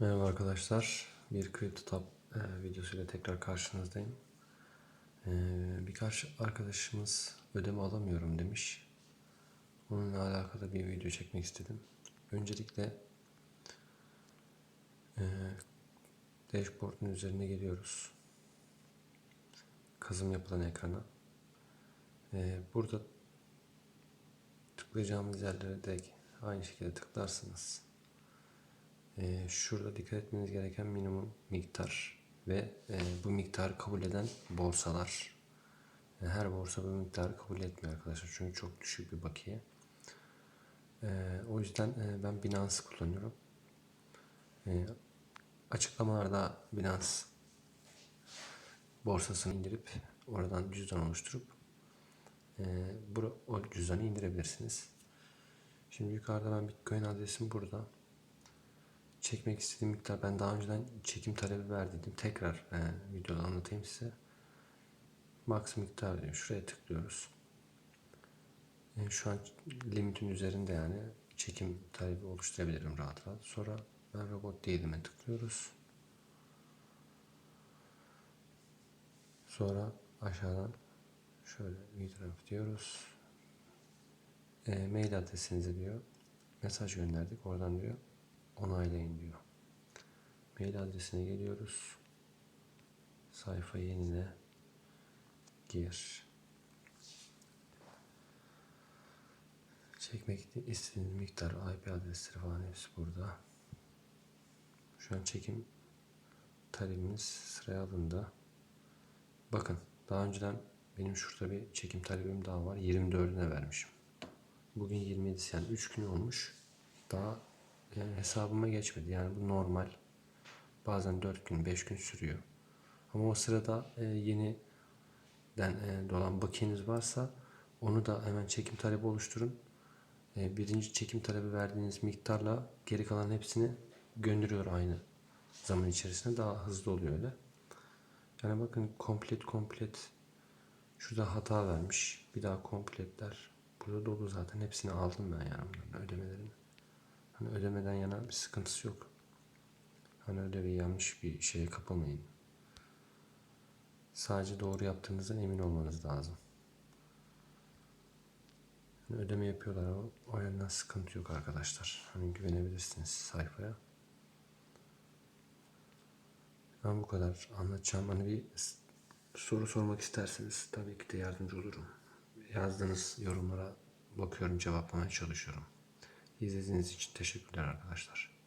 Merhaba arkadaşlar. Bir CryptoTab e, videosuyla tekrar karşınızdayım. E, birkaç arkadaşımız ödeme alamıyorum demiş. Onunla alakalı bir video çekmek istedim. Öncelikle e, dashboard'un üzerine geliyoruz. Kazım yapılan ekrana. E, burada tıklayacağımız yerlere de aynı şekilde tıklarsınız. Ee, şurada dikkat etmeniz gereken minimum miktar ve e, bu miktarı kabul eden borsalar. Yani her borsa bu miktarı kabul etmiyor arkadaşlar çünkü çok düşük bir bakiye. Ee, o yüzden e, ben Binance kullanıyorum. E, açıklamalarda Binance borsasını indirip oradan cüzdan oluşturup e, bu, o cüzdanı indirebilirsiniz. Şimdi yukarıda ben Bitcoin adresim burada çekmek istediğim miktar ben daha önceden çekim talebi verdiydim. Tekrar e, videoda anlatayım size. Max miktar diyor. Şuraya tıklıyoruz. E, şu an limitin üzerinde yani çekim talebi oluşturabilirim rahat rahat. Sonra ben robot değilime tıklıyoruz. Sonra aşağıdan şöyle bir taraf diyoruz. E, mail adresinizi diyor. Mesaj gönderdik. Oradan diyor onaylayın diyor. Mail adresine geliyoruz. Sayfa yenile gir. Çekmek istediğiniz miktar IP adresleri falan hepsi burada. Şu an çekim talebimiz sıraya alındı. Bakın daha önceden benim şurada bir çekim talebim daha var. 24'üne vermişim. Bugün 27'si yani 3 gün olmuş. Daha hesabıma geçmedi. Yani bu normal. Bazen 4 gün, 5 gün sürüyor. Ama o sırada e, yeniden e, dolan bakiyeniz varsa onu da hemen çekim talebi oluşturun. E, birinci çekim talebi verdiğiniz miktarla geri kalan hepsini gönderiyor aynı zaman içerisinde. Daha hızlı oluyor öyle. Yani bakın komplet komplet şurada hata vermiş. Bir daha kompletler. Burada dolu zaten. Hepsini aldım ben yani bunların ödemelerini. Ödemeden yana bir sıkıntısı yok. Hani bir yanlış bir şeye kapılmayın. Sadece doğru yaptığınızdan emin olmanız lazım. Hani ödeme yapıyorlar ama o yönden sıkıntı yok arkadaşlar. Hani güvenebilirsiniz sayfaya. Ben bu kadar anlatacağım. Hani bir soru sormak isterseniz tabii ki de yardımcı olurum. Yazdığınız yorumlara bakıyorum, cevaplamaya çalışıyorum. İzlediğiniz için teşekkürler arkadaşlar.